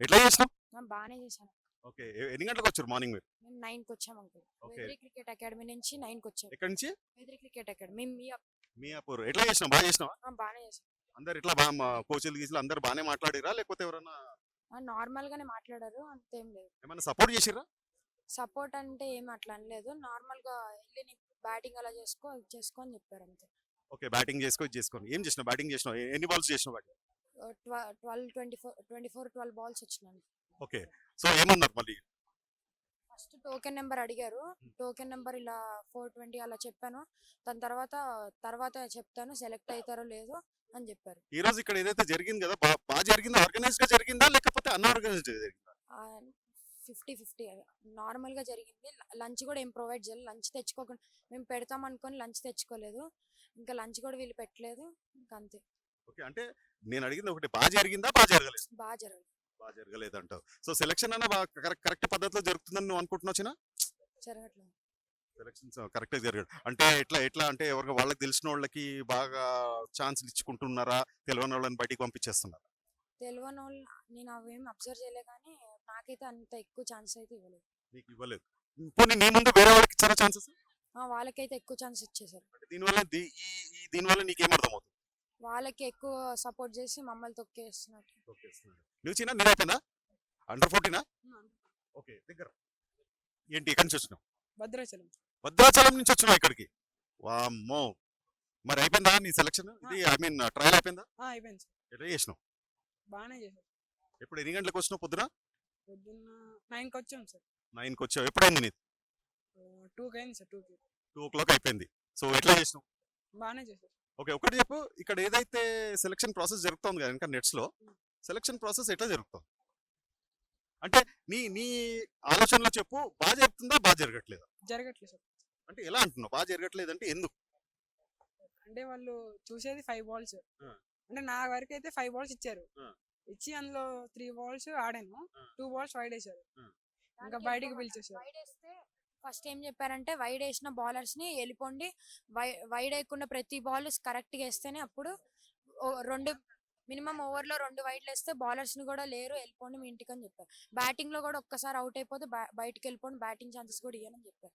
ఎట్లా చేసినావు? బాగానే చేశాను. ఓకే. ఎన్ని గంటలకు వచ్చారు మార్నింగ్ మీరు? మేము నైన్కి వచ్చాం అంకుల్. Okay. వెదరీ క్రికెట్ అకాడమీ నుంచి నైన్కి వచ్చాం. ఎక్కడి నుంచి? వెదరీ క్రికెట్ అకాడమీ. మేము మీ మియాపూర్ ఎట్లా చేసినావు? బాగా చేసినావా? ఆ, బాగానే చేశాం. అందరు ఇట్లా బాగా కోచ్లు గీసులు అందరు బాగానే మాట్లాడిరా? లేకపోతే ఎవరన్నా ఆ, నార్మల్ గానే మాట్లాడారు. అంతేం లేదు. ఏమైనా సపోర్ట్ చేసిర్రా? సపోర్ట్ అంటే ఏం అట్లా అనలేదు నార్మల్గా వెళ్ళి నీ బ్యాటింగ్ అలా చేసుకో ఇది చేసుకో అని చెప్పారు అంతే. ఓకే. బ్యాటింగ్ చేసుకో ఇది చేసుకోండి ఏం చేసినావు? బ్యాటింగ్ చేసినావు? ఎ- ఎన్ని బాల్స్ చేసినావు batting twelve twenty four twenty four twelve balls వచ్చినాయి. ఓకే. సో ఏమన్నారు మళ్ళీ? ఫస్ట్ టోకెన్ నెంబర్ అడిగారు. టోకెన్ నెంబర్ ఇలా ఫోర్ ట్వంటీ అలా చెప్పాను. దాని తర్వాత తర్వాత చెప్తాను. సెలెక్ట్ అవుతారో లేదో అని చెప్పారు. ఈ రోజు ఇక్కడ ఏదైతే జరిగింది కదా బాగా జరిగిందా? ఆర్గనైజ్గా జరిగిందా? లేకపోతే అన్ఆర్గనైజ్డ్ జరిగిందా? ఫిఫ్టీ ఫిఫ్టీ నార్మల్గా జరిగింది. లంచ్ కూడా ఏం ప్రొవైడ్ చేయాలి. లంచ్ తెచ్చుకోకుండా మేము పెడతాం అనుకొని లంచ్ తెచ్చుకోలేదు. ఇంకా లంచ్ కూడా వీళ్ళు పెట్టలేదు. ఇంకా అంతే. ఓకే. అంటే నేను అడిగింది ఒకటి బాగా జరిగిందా బాగా జరగలేదు? బాగా జరగదు బాగా జరగలేదు అంటావు సో సెలక్షన్ అన్న బాగా కరెక్ట్ పద్ధతిలో జరుగుతుందని నువ్వు అనుకుంటున్నావు చిన్న? జరగట్లేదు. సెలక్షన్స్ కరెక్ట్ జరగదు అంటే ఎట్లా ఎట్లా అంటే ఎవరికి వాళ్ళకి తెలిసిన వాళ్ళకి బాగా ఛాన్స్లు ఇచ్చుకుంటున్నారా? తెలియని వాళ్ళని బయటికి పంపించేస్తున్నారా? తెలియని వాళ్ళు నేను అవేం అబ్జర్వ్ చేయలే కానీ నాకైతే అంత ఎక్కువ ఛాన్స్ అయితే ఇవ్వలేదు. నీకు ఇవ్వలేదు. పోనీ నీ ముందు వేరే వాళ్ళకి ఇచ్చారా ఛాన్సెస్? ఆ, వాళ్ళకైతే ఎక్కువ ఛాన్స్ ఇచ్చేసారు అంటే దీనివల్ల దీనివల్ల నీకేం అర్థమవుతుంది? వాళ్ళకి ఎక్కువ సపోర్ట్ చేసి మమ్మల్ని తొక్కేస్తున్నట్టు నువ్వు చిన్న నేను అయిపోయిందా అండర్ ఫోర్టీనా ఓకే దగ్గర. ఏంటి ఎక్కడి నుంచి వచ్చినావు? భద్రాచలం. భద్రాచలం నుంచి వచ్చినావు ఇక్కడికి? వామ్మో! మరి అయిపోయిందా నీ సెలక్షన్ ఇది ఐ మీన్ ట్రయల్ అయిపోయిందా? ఆ, అయిపోయింది సార్. ఎట్లా చేసినావు? బాగానే చేశారు ఎప్పుడు ఎన్ని గంటలకు వచ్చినావు పొద్దున? పొద్దున్న నైన్కి వచ్చాం సార్. నైన్కి వచ్చావు. ఎప్పుడైంది నీది? టూకి అయింది సార్ టూకి. టూ ఓ క్లాక్ అయిపోయింది. సో ఎట్లా చేసినావు? బాగానే చేశారు ఓకే ఒకటి చెప్పు. ఇక్కడ ఏదైతే సెలక్షన్ ప్రాసెస్ జరుగుతుంది కదా ఇంకా నెట్స్లో సెలక్షన్ ప్రాసెస్ ఎట్లా జరుగుతుంది? అంటే నీ నీ ఆలోచనలో చెప్పు బాగా జరుగుతుందా బాగా జరగట్లేదా? జరగట్లేదు. సార్ అంటే ఎలా అంటున్నావు? బాగా జరగట్లేదు అంటే ఎందుకు? అంటే వాళ్ళు చూసేది ఫైవ్ బాల్స్. అంటే నా వరకు అయితే ఫైవ్ బాల్స్ ఇచ్చారు. ఇచ్చి అందులో త్రీ బాల్స్ ఆడాను. టూ బాల్స్ వైడ్ వేశారు ఆ. ఇంకా బయటికి పిలిచేసారు ఫస్ట్ ఏం చెప్పారంటే వైడ్ వేసిన బౌలర్స్ని వెళ్ళిపోండి వై వైడ్ వేయకుండా ప్రతి బాల్ కరెక్ట్గా వేస్తేనే అప్పుడు రెండు మినిమం ఓవర్లో రెండు వైడ్లు వేస్తే బౌలర్స్ని కూడా లేరు వెళ్ళిపోండి మీ ఇంటికి అని చెప్పారు. బ్యాటింగ్లో కూడా ఒక్కసారి అవుట్ అయిపోతే బయ- బయటికి వెళ్ళిపోండి బ్యాటింగ్ ఛాన్సెస్ కూడా ఇవ్వనని చెప్పారు.